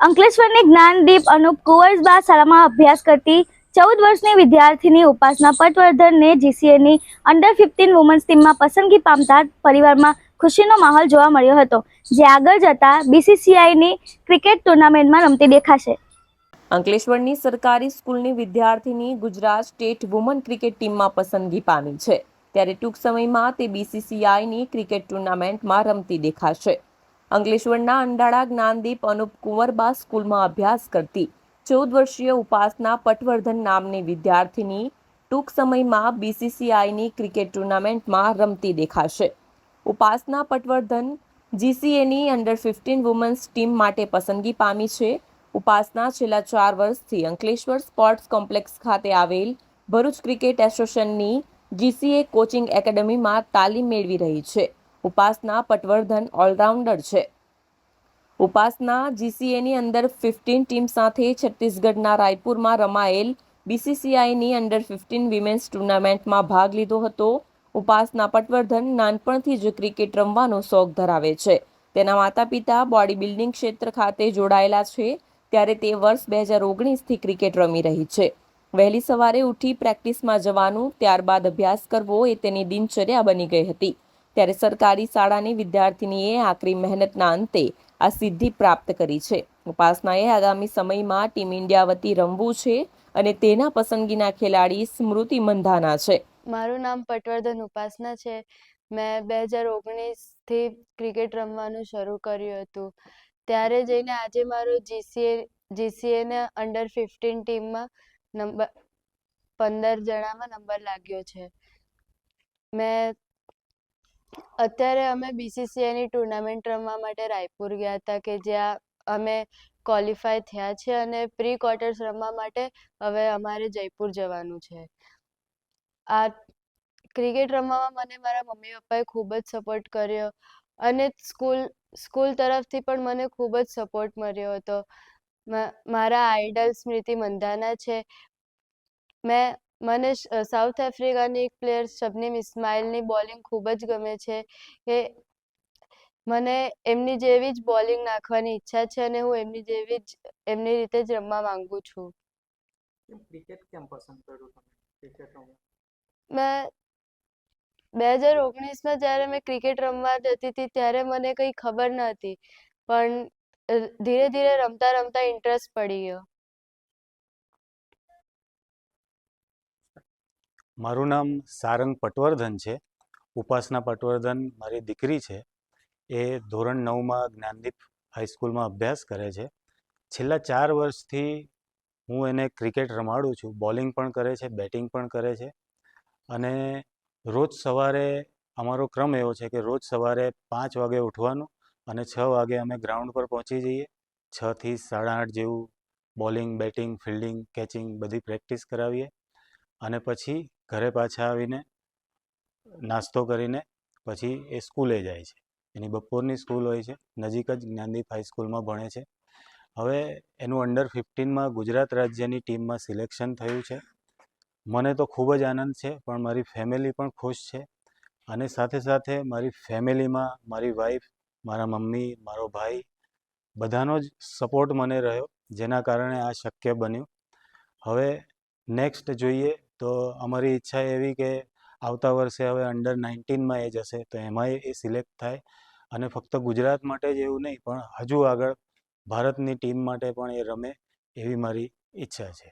અંકલેશ્વરની જ્ઞાનદીપ અનુપ કુંવરબા શાળામાં અભ્યાસ કરતી ચૌદ વર્ષની વિદ્યાર્થીની ઉપાસના પટવર્ધનને જીસીએની અંડર ફિફ્ટીન વુમન્સ ટીમમાં પસંદગી પામતા પરિવારમાં ખુશીનો માહોલ જોવા મળ્યો હતો. જે આગળ જતા બીસીસીઆઈની ક્રિકેટ ટુર્નામેન્ટમાં રમતી દેખાશે. અંકલેશ્વરની સરકારી સ્કૂલની વિદ્યાર્થીની ગુજરાત સ્ટેટ વુમન ક્રિકેટ ટીમમાં પસંદગી પામી છે. ત્યારે ટૂંક સમયમાં તે બીસીસીઆઈની ક્રિકેટ ટુર્નામેન્ટમાં રમતી દેખાશે. અંકલેશ્વરના અંડાળા જ્ઞાનદીપ અનુપ કુંવરબા સ્કૂલમાં અભ્યાસ કરતી. ચૌદ વર્ષીય ઉપાસના પટવર્ધન નામની વિદ્યાર્થીની ટૂંક સમયમાં બીસીસીઆઈની ક્રિકેટ ટુર્નામેન્ટમાં રમતી દેખાશે. ઉપાસના પટવર્ધન જીસીએની અંડર ફિફ્ટીન વુમન્સ ટીમ માટે પસંદગી પામી છે. ઉપાસના છેલ્લા ચાર વર્ષથી અંકલેશ્વર સ્પોર્ટ્સ કોમ્પ્લેક્સ ખાતે આવેલ ભરૂચ ક્રિકેટ એસોસિએશનની જીસીએ કોચિંગ એકેડમીમાં તાલીમ મેળવી રહી છે. ઉપાસના પટવર્ધન ઓલરાઉન્ડર છે. ઉપાસના જીસીએની અંદર ફિફ્ટીન ટીમ સાથે છત્તીસગઢના રાયપુરમાં રમાયેલ બીસીસીઆઈની અંડર ફિફ્ટીન વિમેન્સ ટુર્નામેન્ટમાં ભાગ લીધો હતો. ઉપાસના પટવર્ધન નાનપણથી જ ક્રિકેટ રમવાનો શોખ ધરાવે છે. તેના માતા પિતા બોડી બિલ્ડિંગ ક્ષેત્ર ખાતે જોડાયેલા છે, ત્યારે તે વર્ષ બે હજાર ઓગણીસથી ક્રિકેટ રમી રહી છે. વહેલી સવારે ઉઠી પ્રેક્ટિસમાં જવાનું, ત્યારબાદ અભ્યાસ કરવો એ તેની દિનચર્યા બની ગઈ હતી. ત્યારે સરકારી શાળાની વિદ્યાર્થીનીએ આકરી મહેનતના અંતે આ સિદ્ધિ પ્રાપ્ત કરી છે. ઉપાસનાએ આગામી સમયમાં ટીમ ઇન્ડિયા વતી રમવું છે અને તેના પસંદગીના ખેલાડી સ્મૃતિ મંધાના છે. મારું નામ પટવર્ધન ઉપાસના છે. મેં બે હજાર ઓગણીસથી ક્રિકેટ રમવાનું શરૂ કર્યું હતું. ત્યારે જઈને આજે મારો જીસીએ, જીસીએને અંડર ફિફ્ટીન ટીમમાં નંબર, પંદર જણામાં નંબર લાગ્યો છે. મેં અત્યારે અમે બીસીસીઆઈની ટુર્નામેન્ટ રમવા માટે રાયપુર ગયા હતા કે જ્યાં અમે ક્વોલિફાય થયા છે અને પ્રી ક્વાર્ટર્સ રમવા માટે હવે અમારે જયપુર જવાનું છે. આ ક્રિકેટ રમવામાં મને મારા મમ્મી પપ્પાએ ખૂબ જ સપોર્ટ કર્યો અને સ્કૂલ સ્કૂલ તરફથી પણ મને ખૂબ જ સપોર્ટ મળ્યો હતો. મારા આઈડલ સ્મૃતિ મંધાના છે. મેં મને સાઉથ આફ્રિકાની એક પ્લેયર શબનીમ ઇસ્માઇલની બોલિંગ ખૂબ જ ગમે છે. કે મને એમની જેવી જ બોલિંગ નાખવાની ઈચ્છા છે અને હું એમની જેવી જ એમની રીતે જ રમવા માંગુ છું. ક્રિકેટ કેમ પસંદ કર્યું તમે? ક્રિકેટ મેં બે હજાર ઓગણીસમાં જ્યારે મેં ક્રિકેટ રમવા જતી હતી ત્યારે મને કંઈ ખબર ન હતી પણ ધીરે ધીરે રમતા રમતા ઇન્ટરેસ્ટ પડી ગયો. મારું નામ સારંગ પટવર્ધન છે. ઉપાસના પટવર્ધન મારી દીકરી છે. એ ધોરણ નવમાં જ્ઞાનદીપ હાઈસ્કૂલમાં અભ્યાસ કરે છે. છેલ્લા ચાર વર્ષથી હું એને ક્રિકેટ રમાડું છું. બોલિંગ પણ કરે છે, બેટિંગ પણ કરે છે. અને રોજ સવારે અમારો ક્રમ એવો છે કે રોજ સવારે પાંચ વાગે ઉઠવાનું અને છ વાગે અમે ગ્રાઉન્ડ પર પહોંચી જઈએ. છથી સાડા આઠ જેવું બોલિંગ, બેટિંગ, ફિલ્ડિંગ, કેચિંગ બધી પ્રેક્ટિસ કરાવીએ. અને પછી ઘરે પાછા આવીને નાસ્તો કરીને પછી એ સ્કૂલે જાય છે. એની બપોરની સ્કૂલ હોય છે. નજીક જ જ્ઞાનદીપ હાઈસ્કૂલમાં ભણે છે. હવે એનું અંડર ફિફ્ટીનમાં ગુજરાત રાજ્યની ટીમમાં સિલેક્શન થયું છે. મને તો ખૂબ જ આનંદ છે, પણ મારી ફેમિલી પણ ખુશ છે. અને સાથે સાથે મારી ફેમિલીમાં મારી વાઈફ મારા મમ્મી, મારો ભાઈ બધાનો જ સપોર્ટ મને રહ્યો, જેના કારણે આ શક્ય બન્યું. હવે નેક્સ્ટ જોઈએ તો અમારી ઈચ્છા એવી કે આવતા વર્ષે હવે અંડર નાઇન્ટીનમાં એ જશે, તો એમાંય એ સિલેક્ટ થાય. અને ફક્ત ગુજરાત માટે જ એવું નહીં, પણ હજુ આગળ ભારતની ટીમ માટે પણ એ રમે એવી મારી ઈચ્છા છે.